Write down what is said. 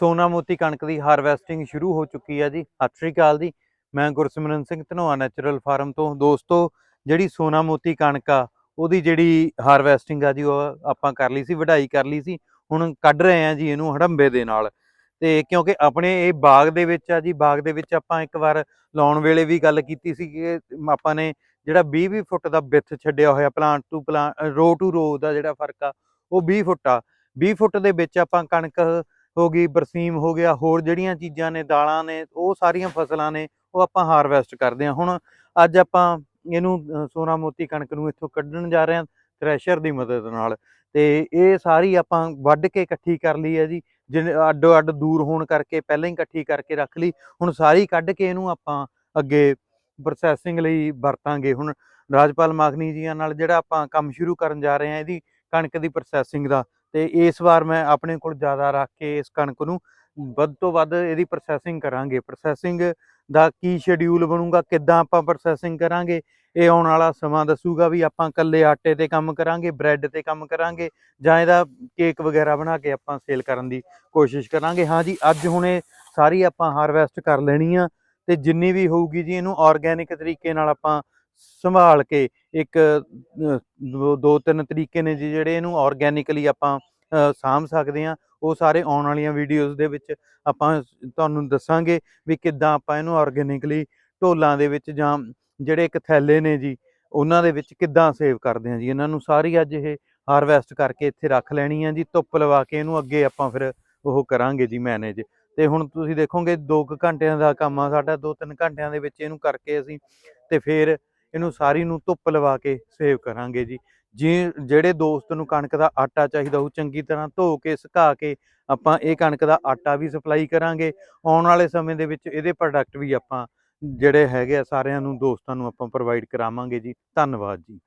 ਸੋਨਾ ਮੋਤੀ ਕਣਕ ਦੀ ਹਾਰਵੈਸਟਿੰਗ ਸ਼ੁਰੂ ਹੋ ਚੁੱਕੀ ਹੈ ਜੀ। ਸਤਿ ਸ਼੍ਰੀ ਅਕਾਲ ਜੀ। ਮੈਂ ਗੁਰਸਿਮਰਨ ਸਿੰਘ ਧਨੋਆ, ਨੈਚੁਰਲ ਫਾਰਮ ਤੋਂ। ਦੋਸਤੋ, ਜਿਹੜੀ ਸੋਨਾ ਮੋਤੀ ਕਣਕ ਆ, ਉਹਦੀ ਜਿਹੜੀ ਹਾਰਵੈਸਟਿੰਗ ਆ ਜੀ, ਉਹ ਆਪਾਂ ਕਰ ਲਈ ਸੀ, ਵਢਾਈ ਕਰ ਲਈ ਸੀ। ਹੁਣ ਕੱਢ ਰਹੇ ਆ ਜੀ ਇਹਨੂੰ ਹੜੰਬੇ ਦੇ ਨਾਲ। ਤੇ ਕਿਉਂਕਿ ਆਪਣੇ ਇਹ ਬਾਗ ਦੇ ਵਿੱਚ ਆ ਜੀ, ਬਾਗ ਦੇ ਵਿੱਚ ਆਪਾਂ ਇੱਕ ਵਾਰ ਲਾਉਣ ਵੇਲੇ ਵੀ ਗੱਲ ਕੀਤੀ ਸੀ ਕਿ ਆਪਾਂ ਨੇ ਜਿਹੜਾ 20 20 ਫੁੱਟ ਦਾ ਵਿੱਥ ਛੱਡਿਆ ਹੋਇਆ plant to plant row to row ਦਾ ਜਿਹੜਾ ਫ਼ਰਕ ਆ, ਉਹ 20 ਫੁੱਟ ਆ। 20 ਫੁੱਟ ਦੇ ਵਿੱਚ ਆਪਾਂ ਕਣਕ ਹੋ ਗਈ, ਬਰਸੀਮ ਹੋ ਗਿਆ, ਹੋਰ ਜਿਹੜੀਆਂ ਚੀਜ਼ਾਂ ਨੇ, ਦਾਲਾਂ ਨੇ, ਉਹ ਸਾਰੀਆਂ ਫਸਲਾਂ ਨੇ, ਉਹ ਆਪਾਂ ਹਾਰਵੈਸਟ ਕਰਦੇ ਹਾਂ। ਹੁਣ ਅੱਜ ਆਪਾਂ ਇਹਨੂੰ ਸੋਨਾ ਮੋਤੀ ਕਣਕ ਨੂੰ ਇੱਥੋਂ ਕੱਢਣ ਜਾ ਰਹੇ ਹਾਂ ਥ੍ਰੈਸ਼ਰ ਦੀ ਮਦਦ ਨਾਲ। ਤੇ ਇਹ ਸਾਰੀ ਆਪਾਂ ਵੱਢ ਕੇ ਇਕੱਠੀ ਕਰ ਲਈ ਹੈ ਜੀ। ਜਿਨ ਅੱਡੋ ਅੱਡ ਦੂਰ ਹੋਣ ਕਰਕੇ ਪਹਿਲਾਂ ਹੀ ਇਕੱਠੀ ਕਰਕੇ ਰੱਖ ਲਈ। ਹੁਣ ਸਾਰੀ ਕੱਢ ਕੇ ਇਹਨੂੰ ਆਪਾਂ ਅੱਗੇ ਪ੍ਰੋਸੈਸਿੰਗ ਲਈ ਵਰਤਾਂਗੇ। ਹੁਣ ਰਾਜਪਾਲ ਮਾਖਨੀ ਜੀਆਂ ਨਾਲ ਜਿਹੜਾ ਆਪਾਂ ਕੰਮ ਸ਼ੁਰੂ ਕਰਨ ਜਾ ਰਹੇ ਹਾਂ, ਇਹਦੀ ਕਣਕ ਦੀ ਪ੍ਰੋਸੈਸਿੰਗ ਦਾ ਤੇ ਇਸ ਵਾਰ ਮੈਂ ਆਪਣੇ ਕੋਲ ਜ਼ਿਆਦਾ ਰੱਖ ਕੇ ਇਸ ਕਣਕ ਨੂੰ ਵੱਧ ਤੋਂ ਵੱਧ ਇਹਦੀ ਪ੍ਰੋਸੈਸਿੰਗ ਕਰਾਂਗੇ। ਪ੍ਰੋਸੈਸਿੰਗ ਦਾ ਕੀ ਸ਼ਡਿਊਲ ਬਣੂਗਾ ਕਿੱਦਾਂ ਆਪਾਂ ਪ੍ਰੋਸੈਸਿੰਗ ਕਰਾਂਗੇ ਇਹ ਆਉਣ ਵਾਲਾ ਸਮਾਂ ਦੱਸੂਗਾ ਵੀ ਆਪਾਂ ਕੱਲੇ ਆਟੇ ਤੇ ਕੰਮ ਕਰਾਂਗੇ ਬ੍ਰੈਡ ਤੇ ਕੰਮ ਕਰਾਂਗੇ ਜਾਂ ਇਹਦਾ ਕੇਕ ਵਗੈਰਾ ਬਣਾ ਕੇ ਆਪਾਂ ਸੇਲ ਕਰਨ ਦੀ ਕੋਸ਼ਿਸ਼ ਕਰਾਂਗੇ। ਹਾਂ ਜੀ ਅੱਜ ਹੁਣ ਸਾਰੀ ਆਪਾਂ ਹਾਰਵੈਸਟ ਕਰ ਲੈਣੀ ਆ ਤੇ ਜਿੰਨੀ ਵੀ ਹੋਊਗੀ ਜੀ ਇਹਨੂੰ ਆਰਗੈਨਿਕ ਤਰੀਕੇ ਨਾਲ ਆਪਾਂ ਸੰਭਾਲ ਕੇ ਇੱਕ ਦੋ- ਤਿੰਨ ਤਰੀਕੇ ਨੇ ਜੀ ਜਿਹੜੇ ਇਹਨੂੰ ਆਰਗੈਨਿਕਲੀ ਆਪਾਂ ਸਾਂਭ ਸਕਦੇ ਆ ਉਹ ਸਾਰੇ ਆਉਣ ਵਾਲੀਆਂ ਵੀਡੀਓਜ਼ ਦੇ ਵਿੱਚ ਆਪਾਂ ਤੁਹਾਨੂੰ ਦੱਸਾਂਗੇ ਵੀ ਕਿੱਦਾਂ ਆਪਾਂ ਇਹਨੂੰ ਆਰਗੈਨਿਕਲੀ ਢੋਲਾਂ ਦੇ ਵਿੱਚ ਜਾਂ ਜਿਹੜੇ ਇੱਕ ਥੈਲੇ ਨੇ ਜੀ, ਉਹਨਾਂ ਦੇ ਵਿੱਚ ਕਿੱਦਾਂ ਸੇਵ ਕਰਦੇ ਆ ਜੀ। ਇਹਨਾਂ ਨੂੰ ਸਾਰੀ ਅੱਜ ਇਹ ਹਾਰਵੈਸਟ ਕਰਕੇ ਇੱਥੇ ਰੱਖ ਲੈਣੀ ਆ ਜੀ, ਧੁੱਪ ਲਵਾ ਕੇ ਇਹਨੂੰ ਅੱਗੇ ਆਪਾਂ ਫਿਰ ਉਹ ਕਰਾਂਗੇ ਜੀ ਮੈਨੇਜ ਤੇ ਹੁਣ ਤੁਸੀਂ ਦੇਖੋਗੇ 2 ਘੰਟਿਆਂ ਦਾ ਕੰਮ ਆ ਸਾਡਾ 2-3 ਘੰਟਿਆਂ ਦੇ ਵਿੱਚ ਇਹਨੂੰ ਕਰਕੇ ਅਸੀਂ ਤੇ ਫਿਰ ਇਹਨੂੰ ਸਾਰੀ ਨੂੰ ਧੁੱਪ ਲਵਾ ਕੇ ਸੇਵ ਕਰਾਂਗੇ ਜੀ। ਜੇ ਜਿਹੜੇ ਦੋਸਤ ਨੂੰ ਕਣਕ ਦਾ ਆਟਾ ਚਾਹੀਦਾ ਉਹ ਚੰਗੀ ਤਰ੍ਹਾਂ ਧੋ ਕੇ, ਸੁਕਾ ਕੇ ਆਪਾਂ ਇਹ ਕਣਕ ਦਾ ਆਟਾ ਵੀ ਸਪਲਾਈ ਕਰਾਂਗੇ। ਆਉਣ ਵਾਲੇ ਸਮੇਂ ਦੇ ਵਿੱਚ ਇਹਦੇ ਪ੍ਰੋਡਕਟ ਵੀ ਆਪਾਂ ਜਿਹੜੇ ਹੈਗੇ ਆ ਸਾਰਿਆਂ ਨੂੰ, ਦੋਸਤਾਂ ਨੂੰ ਆਪਾਂ ਪ੍ਰੋਵਾਈਡ ਕਰਾਵਾਂਗੇ ਜੀ। ਧੰਨਵਾਦ ਜੀ।